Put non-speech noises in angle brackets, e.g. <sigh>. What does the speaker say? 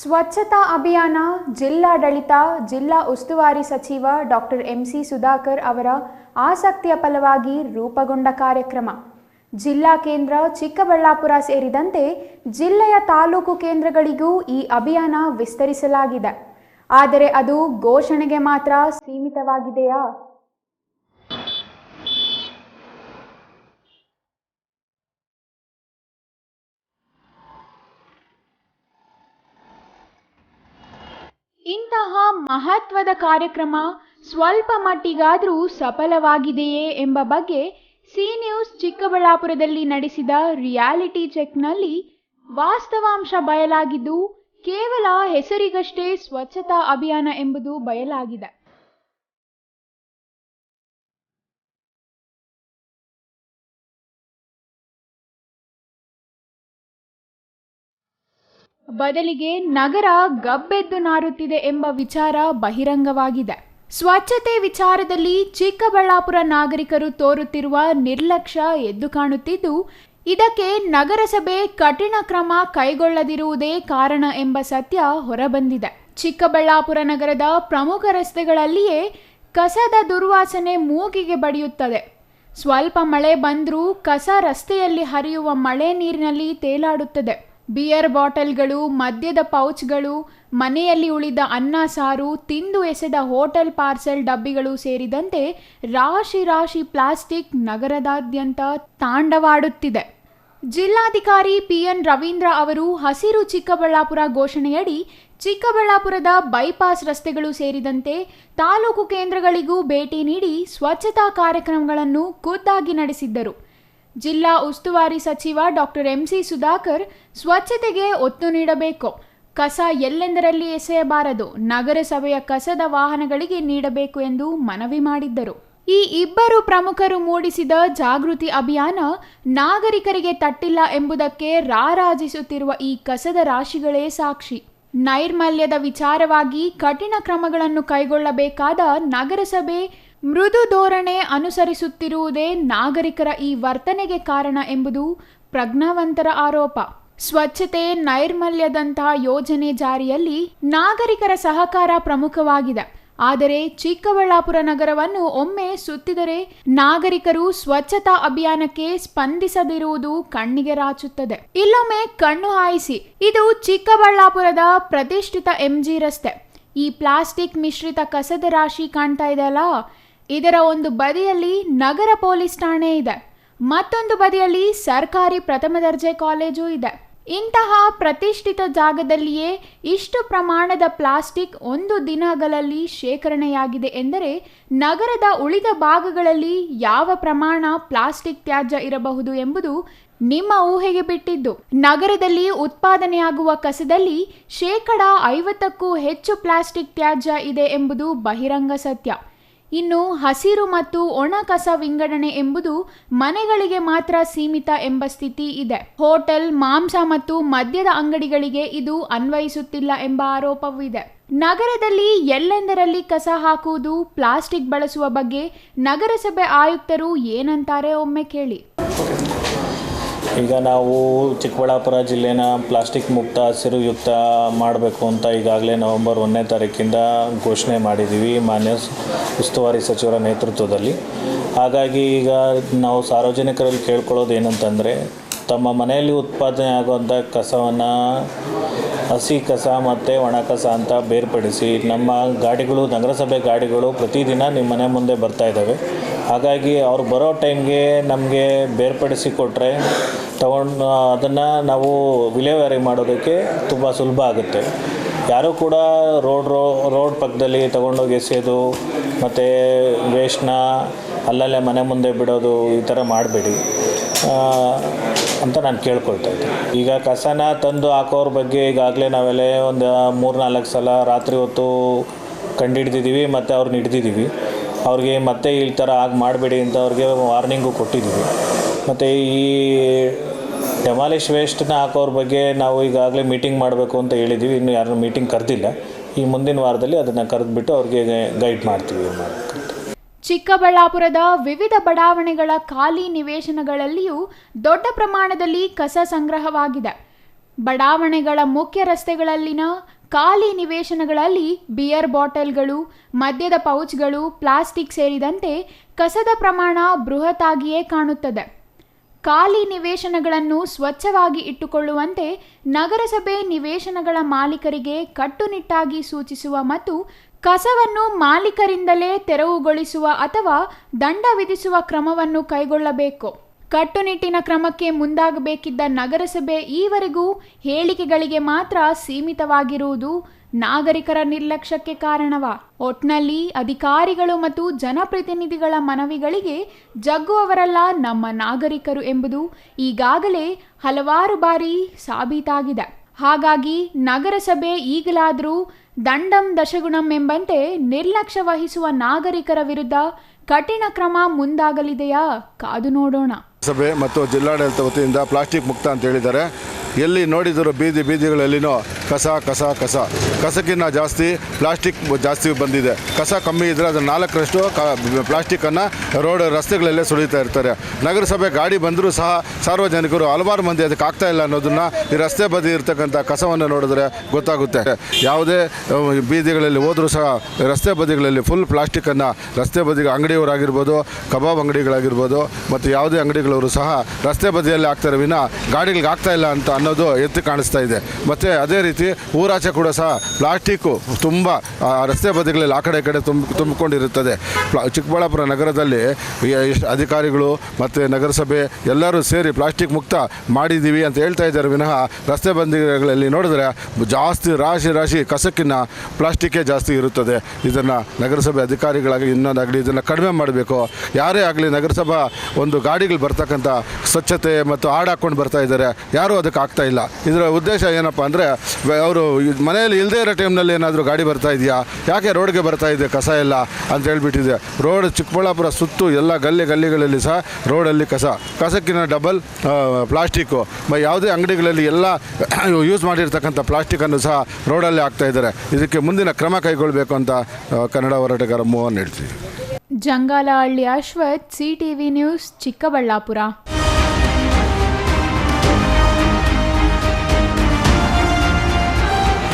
ಸ್ವಚ್ಛತಾ ಅಭಿಯಾನ ಜಿಲ್ಲಾಡಳಿತ, ಜಿಲ್ಲಾ ಉಸ್ತುವಾರಿ ಸಚಿವ ಡಾಕ್ಟರ್ ಎಂಸಿ ಸುಧಾಕರ್ ಅವರ ಆಸಕ್ತಿಯ ಫಲವಾಗಿ ರೂಪುಗೊಂಡ ಕಾರ್ಯಕ್ರಮ. ಜಿಲ್ಲಾ ಕೇಂದ್ರ ಚಿಕ್ಕಬಳ್ಳಾಪುರ ಸೇರಿದಂತೆ ಜಿಲ್ಲೆಯ ತಾಲೂಕು ಕೇಂದ್ರಗಳಿಗೂ ಈ ಅಭಿಯಾನ ವಿಸ್ತರಿಸಲಾಗಿದೆ. ಆದರೆ ಅದು ಘೋಷಣೆಗೆ ಮಾತ್ರ ಸೀಮಿತವಾಗಿದೆಯಾ? ಇಂತಹ ಮಹತ್ವದ ಕಾರ್ಯಕ್ರಮ ಸ್ವಲ್ಪ ಮಟ್ಟಿಗಾದರೂ ಸಫಲವಾಗಿದೆಯೇ ಎಂಬ ಬಗ್ಗೆ ಸಿ ನ್ಯೂಸ್ ಚಿಕ್ಕಬಳ್ಳಾಪುರದಲ್ಲಿ ನಡೆಸಿದ ರಿಯಾಲಿಟಿ ಚೆಕ್ನಲ್ಲಿ ವಾಸ್ತವಾಂಶ ಬಯಲಾಗಿದ್ದು ಕೇವಲ ಹೆಸರಿಗಷ್ಟೇ ಸ್ವಚ್ಛತಾ ಅಭಿಯಾನ ಎಂಬುದು ಬಯಲಾಗಿದೆ. ಬದಲಿಗೆ ನಗರ ಗಬ್ಬೆದ್ದು ನಾರುತ್ತಿದೆ ಎಂಬ ವಿಚಾರ ಬಹಿರಂಗವಾಗಿದೆ. ಸ್ವಚ್ಛತೆ ವಿಚಾರದಲ್ಲಿ ಚಿಕ್ಕಬಳ್ಳಾಪುರ ನಾಗರಿಕರು ತೋರುತ್ತಿರುವ ನಿರ್ಲಕ್ಷ್ಯ ಎದ್ದು ಕಾಣುತ್ತಿದ್ದು, ಇದಕ್ಕೆ ನಗರಸಭೆ ಕಠಿಣ ಕ್ರಮ ಕೈಗೊಳ್ಳದಿರುವುದೇ ಕಾರಣ ಎಂಬ ಸತ್ಯ ಹೊರಬಂದಿದೆ. ಚಿಕ್ಕಬಳ್ಳಾಪುರ ನಗರದ ಪ್ರಮುಖ ರಸ್ತೆಗಳಲ್ಲಿಯೇ ಕಸದ ದುರ್ವಾಸನೆ ಮೂಗಿಗೆ ಬಡಿಯುತ್ತದೆ. ಸ್ವಲ್ಪ ಮಳೆ ಬಂದರೂ ಕಸ ರಸ್ತೆಯಲ್ಲಿ ಹರಿಯುವ ಮಳೆ ನೀರಿನಲ್ಲಿ ತೇಲಾಡುತ್ತದೆ. ಬಿಯರ್ ಬಾಟಲ್ಗಳು, ಮದ್ಯದ ಪೌಚ್ಗಳು, ಮನೆಯಲ್ಲಿ ಉಳಿದ ಅನ್ನ ಸಾರು, ತಿಂದು ಎಸೆದ ಹೋಟೆಲ್ ಪಾರ್ಸೆಲ್ ಡಬ್ಬಿಗಳು ಸೇರಿದಂತೆ ರಾಶಿ ರಾಶಿ ಪ್ಲಾಸ್ಟಿಕ್ ನಗರದಾದ್ಯಂತ ತಾಂಡವಾಡುತ್ತಿದೆ. ಜಿಲ್ಲಾಧಿಕಾರಿ ಪಿಎನ್ ರವೀಂದ್ರ ಅವರು ಹಸಿರು ಚಿಕ್ಕಬಳ್ಳಾಪುರ ಘೋಷಣೆಯಡಿ, ಚಿಕ್ಕಬಳ್ಳಾಪುರದ ಬೈಪಾಸ್ ರಸ್ತೆಗಳು ಸೇರಿದಂತೆ ತಾಲೂಕು ಕೇಂದ್ರಗಳಿಗೂ ಭೇಟಿ ನೀಡಿ ಸ್ವಚ್ಛತಾ ಕಾರ್ಯಕ್ರಮಗಳನ್ನು ಖುದ್ದಾಗಿ ನಡೆಸಿದ್ದರು. ಜಿಲ್ಲಾ ಉಸ್ತುವಾರಿ ಸಚಿವ ಡಾಕ್ಟರ್ ಎಂಸಿ ಸುಧಾಕರ್ ಸ್ವಚ್ಛತೆಗೆ ಒತ್ತು ನೀಡಬೇಕು. ಕಸ ಎಲ್ಲೆಂದರಲ್ಲಿ ಎಸೆಯಬಾರದು. ನಗರಸಭೆಯ ಕಸದ ವಾಹನಗಳಿಗೆ ನೀಡಬೇಕು ಎಂದು ಮನವಿ ಮಾಡಿದ್ದರು. ಈ ಇಬ್ಬರು ಪ್ರಮುಖರು ಮೂಡಿಸಿದ ಜಾಗೃತಿ ಅಭಿಯಾನ ನಾಗರಿಕರಿಗೆ ತಟ್ಟಿಲ್ಲ ಎಂಬುದಕ್ಕೆ ರಾರಾಜಿಸುತ್ತಿರುವ ಈ ಕಸದ ರಾಶಿಗಳೇ ಸಾಕ್ಷಿ. ನೈರ್ಮಲ್ಯದ ವಿಚಾರವಾಗಿ ಕಠಿಣ ಕ್ರಮಗಳನ್ನು ಕೈಗೊಳ್ಳಬೇಕಾದ ನಗರಸಭೆ ಮೃದು ಧೋರಣೆ ಅನುಸರಿಸುತ್ತಿರುವುದೇ ನಾಗರಿಕರ ಈ ವರ್ತನೆಗೆ ಕಾರಣ ಎಂಬುದು ಪ್ರಜ್ಞಾವಂತರ ಆರೋಪ. ಸ್ವಚ್ಛತೆ ನೈರ್ಮಲ್ಯದಂತಹ ಯೋಜನೆ ಜಾರಿಯಲ್ಲಿ ನಾಗರಿಕರ ಸಹಕಾರ ಪ್ರಮುಖವಾಗಿದೆ. ಆದರೆ ಚಿಕ್ಕಬಳ್ಳಾಪುರ ನಗರವನ್ನು ಒಮ್ಮೆ ಸುತ್ತಿದರೆ ನಾಗರಿಕರು ಸ್ವಚ್ಛತಾ ಅಭಿಯಾನಕ್ಕೆ ಸ್ಪಂದಿಸದಿರುವುದು ಕಣ್ಣಿಗೆ ರಾಚುತ್ತದೆ. ಇಲ್ಲೊಮ್ಮೆ ಕಣ್ಣು ಹಾಯಿಸಿ, ಇದು ಚಿಕ್ಕಬಳ್ಳಾಪುರದ ಪ್ರತಿಷ್ಠಿತ ಎಂಜಿ ರಸ್ತೆ. ಈ ಪ್ಲಾಸ್ಟಿಕ್ ಮಿಶ್ರಿತ ಕಸದ ರಾಶಿ ಕಾಣ್ತಾ ಇದೆಯಲ್ಲ? ಇದರ ಒಂದು ಬದಿಯಲ್ಲಿ ನಗರ ಪೊಲೀಸ್ ಠಾಣೆ ಇದೆ. ಮತ್ತೊಂದು ಬದಿಯಲ್ಲಿ ಸರ್ಕಾರಿ ಪ್ರಥಮ ದರ್ಜೆ ಕಾಲೇಜು ಇದೆ. ಇಂತಹ ಪ್ರತಿಷ್ಠಿತ ಜಾಗದಲ್ಲಿಯೇ ಇಷ್ಟು ಪ್ರಮಾಣದ ಪ್ಲಾಸ್ಟಿಕ್ ಒಂದು ದಿನಗಳಲ್ಲಿ ಶೇಖರಣೆಯಾಗಿದೆ ಎಂದರೆ ನಗರದ ಉಳಿದ ಭಾಗಗಳಲ್ಲಿ ಯಾವ ಪ್ರಮಾಣ ಪ್ಲಾಸ್ಟಿಕ್ ತ್ಯಾಜ್ಯ ಇರಬಹುದು ಎಂಬುದು ನಿಮ್ಮ ಊಹೆಗೆ ಬಿಟ್ಟಿದ್ದು. ನಗರದಲ್ಲಿ ಉತ್ಪಾದನೆಯಾಗುವ ಕಸದಲ್ಲಿ ಶೇಕಡ ಐವತ್ತಕ್ಕೂ ಹೆಚ್ಚು ಪ್ಲಾಸ್ಟಿಕ್ ತ್ಯಾಜ್ಯ ಇದೆ ಎಂಬುದು ಬಹಿರಂಗ ಸತ್ಯ. ಇನ್ನು ಹಸಿರು ಮತ್ತು ಒಣ ಕಸ ವಿಂಗಡಣೆ ಎಂಬುದು ಮನೆಗಳಿಗೆ ಮಾತ್ರ ಸೀಮಿತ ಎಂಬ ಸ್ಥಿತಿ ಇದೆ. ಹೋಟೆಲ್, ಮಾಂಸ ಮತ್ತು ಮದ್ಯದ ಅಂಗಡಿಗಳಿಗೆ ಇದು ಅನ್ವಯಿಸುತ್ತಿಲ್ಲ ಎಂಬ ಆರೋಪವೂ ಇದೆ. ನಗರದಲ್ಲಿ ಎಲ್ಲೆಂದರಲ್ಲಿ ಕಸ ಹಾಕುವುದು ಪ್ಲಾಸ್ಟಿಕ್ ಬಳಸುವ ಬಗ್ಗೆ ನಗರಸಭೆ ಆಯುಕ್ತರು ಏನಂತಾರೆ ಒಮ್ಮೆ ಕೇಳಿ. ಈಗ ನಾವು ಚಿಕ್ಕಬಳ್ಳಾಪುರ ಜಿಲ್ಲೆನ ಪ್ಲಾಸ್ಟಿಕ್ ಮುಕ್ತ ಹಸಿರು ಯುಕ್ತ ಮಾಡಬೇಕು ಅಂತ ಈಗಾಗಲೇ ನವೆಂಬರ್ ಒಂದನೇ ತಾರೀಕಿಂದ ಘೋಷಣೆ ಮಾಡಿದ್ದೀವಿ ಮಾನ್ಯ ಉಸ್ತುವಾರಿ ಸಚಿವರ ನೇತೃತ್ವದಲ್ಲಿ. ಹಾಗಾಗಿ ಈಗ ನಾವು ಸಾರ್ವಜನಿಕರಲ್ಲಿ ಕೇಳ್ಕೊಳ್ಳೋದು ಏನಂತಂದರೆ, ತಮ್ಮ ಮನೆಯಲ್ಲಿ ಉತ್ಪಾದನೆ ಆಗುವಂಥ ಕಸವನ್ನು ಹಸಿ ಕಸ ಮತ್ತು ಒಣ ಕಸ ಅಂತ ಬೇರ್ಪಡಿಸಿ ನಮ್ಮ ಗಾಡಿಗಳು, ನಗರಸಭೆ ಗಾಡಿಗಳು ಪ್ರತಿದಿನ ನಿಮ್ಮ ಮನೆ ಮುಂದೆ ಬರ್ತಾ ಇದ್ದಾವೆ. ಹಾಗಾಗಿ ಅವ್ರು ಬರೋ ಟೈಮ್ಗೆ ನಮಗೆ ಬೇರ್ಪಡಿಸಿ ಕೊಟ್ಟರೆ ತಗೊಂಡು ಅದನ್ನು ನಾವು ವಿಲೇವಾರಿ ಮಾಡೋದಕ್ಕೆ ತುಂಬ ಸುಲಭ ಆಗುತ್ತೆ. ಯಾರೂ ಕೂಡ ರೋಡ್ ರೋ, ರೋಡ್ ಪಕ್ಕದಲ್ಲಿ ತಗೊಂಡೋಗಿ ಎಸೆಯೋದು ಮತ್ತು ವೇಸ್ಟ್ನ ಅಲ್ಲಲ್ಲೇ ಮನೆ ಮುಂದೆ ಬಿಡೋದು ಈ ಥರ ಮಾಡಬೇಡಿ. ಅಂತ ನಾನು ಕೇಳ್ಕೊಳ್ತಾ ಇದ್ದೆ. ಈಗ ಕಸನ ತಂದು ಹಾಕೋರ ಬಗ್ಗೆ ಈಗಾಗಲೇ ನಾವೆಲ್ಲ ಒಂದು ಮೂರು ನಾಲ್ಕು ಸಲ ರಾತ್ರಿ ಹೊತ್ತು ಕಂಡುಹಿಡ್ದಿದ್ದೀವಿ ಮತ್ತು ಅವ್ರನ್ನ ಹಿಡ್ದಿದ್ದೀವಿ ಅವ್ರಿಗೆ ಮತ್ತೆ ಈ ಥರ ಆಗಿ ಮಾಡಬೇಡಿ ಅಂತ ಅವ್ರಿಗೆ ವಾರ್ನಿಂಗು ಕೊಟ್ಟಿದ್ದೀವಿ ಮತ್ತು ಈ ಡೆಮಾಲಿಷ್ ವೇಸ್ಟ್ನ ಹಾಕೋರ ಬಗ್ಗೆ ನಾವು ಈಗಾಗಲೇ ಮೀಟಿಂಗ್ ಮಾಡಬೇಕು ಅಂತ ಹೇಳಿದ್ದೀವಿ ಇನ್ನು ಯಾರನ್ನೂ ಮೀಟಿಂಗ್ ಕರೆದಿಲ್ಲ. ಈ ಮುಂದಿನ ವಾರದಲ್ಲಿ ಅದನ್ನು ಕರೆದ್ಬಿಟ್ಟು ಅವ್ರಿಗೆ ಗೈಡ್ ಮಾಡ್ತೀವಿ ಚಿಕ್ಕಬಳ್ಳಾಪುರದ ವಿವಿಧ ಬಡಾವಣೆಗಳ ಖಾಲಿ ನಿವೇಶನಗಳಲ್ಲಿಯೂ ದೊಡ್ಡ ಪ್ರಮಾಣದಲ್ಲಿ ಕಸ ಸಂಗ್ರಹವಾಗಿದೆ. ಬಡಾವಣೆಗಳ ಮುಖ್ಯ ರಸ್ತೆಗಳಲ್ಲಿನ ಖಾಲಿ ನಿವೇಶನಗಳಲ್ಲಿ ಬಿಯರ್ ಬಾಟಲ್ಗಳು, ಮದ್ಯದ ಪೌಚ್ಗಳು, ಪ್ಲಾಸ್ಟಿಕ್ ಸೇರಿದಂತೆ ಕಸದ ಪ್ರಮಾಣ ಬೃಹತ್ತಾಗಿಯೇ ಕಾಣುತ್ತದೆ. ಖಾಲಿ ನಿವೇಶನಗಳನ್ನು ಸ್ವಚ್ಛವಾಗಿ ಇಟ್ಟುಕೊಳ್ಳುವಂತೆ ನಗರಸಭೆ ನಿವೇಶನಗಳ ಮಾಲೀಕರಿಗೆ ಕಟ್ಟುನಿಟ್ಟಾಗಿ ಸೂಚಿಸುವ ಮತ್ತು ಕಸವನ್ನು ಮಾಲೀಕರಿಂದಲೇ ತೆರವುಗೊಳಿಸುವ ಅಥವಾ ದಂಡ ವಿಧಿಸುವ ಕ್ರಮವನ್ನು ಕೈಗೊಳ್ಳಬೇಕು. ಕಟ್ಟುನಿಟ್ಟಿನ ಕ್ರಮಕ್ಕೆ ಮುಂದಾಗಬೇಕಿದ್ದ ನಗರಸಭೆ ಈವರೆಗೂ ಹೇಳಿಕೆಗಳಿಗೆ ಮಾತ್ರ ಸೀಮಿತವಾಗಿರುವುದು ನಾಗರಿಕರ ನಿರ್ಲಕ್ಷ್ಯಕ್ಕೆ ಕಾರಣವ. ಒಟ್ನಲ್ಲಿ ಅಧಿಕಾರಿಗಳು ಮತ್ತು ಜನಪ್ರತಿನಿಧಿಗಳ ಮನವಿಗಳಿಗೆ ಜಗ್ಗುವವರಲ್ಲ ನಮ್ಮ ನಾಗರಿಕರು ಎಂಬುದು ಈಗಾಗಲೇ ಹಲವಾರು ಬಾರಿ ಸಾಬೀತಾಗಿದೆ. ಹಾಗಾಗಿ ನಗರಸಭೆ ಈಗಲಾದರೂ ದಂಡಂ ದಶಗುಣಂ ಎಂಬಂತೆ ನಿರ್ಲಕ್ಷ್ಯ ವಹಿಸುವ ನಾಗರಿಕರ ವಿರುದ್ಧ ಕಠಿಣ ಕ್ರಮ ಮುಂದಾಗಲಿದೆಯಾ? ಕಾದು ನೋಡೋಣ. ಸಭೆ ಮತ್ತು ಜಿಲ್ಲಾಡಳಿತ ವತಿಯಿಂದ ಪ್ಲಾಸ್ಟಿಕ್ ಮುಕ್ತ ಅಂತ ಹೇಳಿದ್ದಾರೆ. ಎಲ್ಲಿ ನೋಡಿದರೂ ಬೀದಿ ಬೀದಿಗಳಲ್ಲಿನೂ ಕಸ ಕಸ ಕಸ. ಕಸಕ್ಕಿಂತ ಜಾಸ್ತಿ, ಪ್ಲಾಸ್ಟಿಕ್ ಜಾಸ್ತಿ ಬಂದಿದೆ. ಕಸ ಕಮ್ಮಿ ಇದ್ದರೆ ಅದು ನಾಲ್ಕರಷ್ಟು ಕ ಪ್ಲಾಸ್ಟಿಕ್ಕನ್ನು ರೋಡ್ ರಸ್ತೆಗಳಲ್ಲೇ ಸುಳಿತಾ ಇರ್ತಾರೆ. ನಗರಸಭೆ ಗಾಡಿ ಬಂದರೂ ಸಹ ಸಾರ್ವಜನಿಕರು ಹಲವಾರು ಮಂದಿ ಅದಕ್ಕೆ ಆಗ್ತಾ ಇಲ್ಲ ಅನ್ನೋದನ್ನು ಈ ರಸ್ತೆ ಬದಿ ಇರ್ತಕ್ಕಂಥ ಕಸವನ್ನು ನೋಡಿದ್ರೆ ಗೊತ್ತಾಗುತ್ತೆ. ಯಾವುದೇ ಬೀದಿಗಳಲ್ಲಿ ಹೋದರೂ ಸಹ ರಸ್ತೆ ಬದಿಗಳಲ್ಲಿ ಫುಲ್ ಪ್ಲಾಸ್ಟಿಕ್ಕನ್ನು ರಸ್ತೆ ಬದಿಗೆ ಅಂಗಡಿಯವರಾಗಿರ್ಬೋದು, ಕಬಾಬ್ ಅಂಗಡಿಗಳಾಗಿರ್ಬೋದು, ಮತ್ತು ಯಾವುದೇ ಅಂಗಡಿಗಳವರು ಸಹ ರಸ್ತೆ ಬದಿಯಲ್ಲಿ ಆಗ್ತಾರೆ. ವಿನ ಗಾಡಿಗಳಿಗೆ ಆಗ್ತಾ ಇಲ್ಲ ಅಂತ ಅನ್ನೋದು ಎದ್ದು ಕಾಣಿಸ್ತಾ ಇದೆ. ಮತ್ತು ಅದೇ ರೀತಿ ಊರಾಚೆ ಕೂಡ ಸಹ ಪ್ಲಾಸ್ಟಿಕ್ಕು ತುಂಬ ರಸ್ತೆ ಬದಿಗಳಲ್ಲಿ ಆ ಕಡೆ ಕಡೆ ತುಂಬ, ತುಂಬಿಕೊಂಡಿರುತ್ತದೆ. ಚಿಕ್ಕಬಳ್ಳಾಪುರ ನಗರದಲ್ಲಿ ಅಧಿಕಾರಿಗಳು ಮತ್ತು ನಗರಸಭೆ ಎಲ್ಲರೂ ಸೇರಿ ಪ್ಲಾಸ್ಟಿಕ್ ಮುಕ್ತ ಮಾಡಿದ್ದೀವಿ ಅಂತ ಹೇಳ್ತಾ ಇದ್ದಾರೆ. ವಿನಃ ರಸ್ತೆ ಬಂದಿಗಳಲ್ಲಿ ನೋಡಿದ್ರೆ ಜಾಸ್ತಿ ರಾಶಿ ರಾಶಿ ಕಸಕ್ಕಿನ್ನ ಪ್ಲಾಸ್ಟಿಕ್ಕೇ ಜಾಸ್ತಿ ಇರುತ್ತದೆ. ಇದನ್ನು ನಗರಸಭೆ ಅಧಿಕಾರಿಗಳಾಗಿ ಇನ್ನೊಂದಾಗಲಿ ಇದನ್ನು ಕಡಿಮೆ ಮಾಡಬೇಕು. ಯಾರೇ ಆಗಲಿ ನಗರಸಭಾ ಒಂದು ಗಾಡಿಗಳು ಬರ್ತಕ್ಕಂಥ ಸ್ವಚ್ಛತೆ ಮತ್ತು ಹಾಡು ಹಾಕ್ಕೊಂಡು ಬರ್ತಾ ಇದ್ದಾರೆ. ಯಾರೂ ಅದಕ್ಕೆ ಆಗ್ತಾ ಇಲ್ಲ. ಇದರ ಉದ್ದೇಶ ಏನಪ್ಪ ಅಂದರೆ ಅವರು ಮನೆಯಲ್ಲಿ ಇಲ್ಲದೇ ಇರೋ ಟೈಮ್ನಲ್ಲಿ ಏನಾದರೂ ಗಾಡಿ ಬರ್ತಾ ಇದೆಯಾ? ಯಾಕೆ ರೋಡ್ಗೆ ಬರ್ತಾ ಇದೆ? ಕಸ ಎಲ್ಲ ಅಂತ ಹೇಳಿಬಿಟ್ಟಿದೆ. ರೋಡ್ ಚಿಕ್ಕಬಳ್ಳಾಪುರ ಸುತ್ತು ಎಲ್ಲ ಗಲ್ಲಿ ಗಲ್ಲಿಗಳಲ್ಲಿ ಸಹ ರೋಡಲ್ಲಿ ಕಸ. ಕಸಕ್ಕಿನ ಡಬಲ್ ಪ್ಲಾಸ್ಟಿಕ್ಕು ಯಾವುದೇ ಅಂಗಡಿಗಳಲ್ಲಿ ಎಲ್ಲ <coughs> ಯೂಸ್ ಮಾಡಿರ್ತಕ್ಕಂಥ ಪ್ಲಾಸ್ಟಿಕನ್ನು ಸಹ ರೋಡಲ್ಲಿ ಹಾಕ್ತಾ ಇದ್ದಾರೆ. ಇದಕ್ಕೆ ಮುಂದಿನ ಕ್ರಮ ಕೈಗೊಳ್ಳಬೇಕು ಅಂತ ಕನ್ನಡ ಹೋರಾಟಗಾರ ಮೋಹನ್ ಹೇಳ್ತೀವಿ Jangalahalli Ashwath C TV news Chikkaballapur.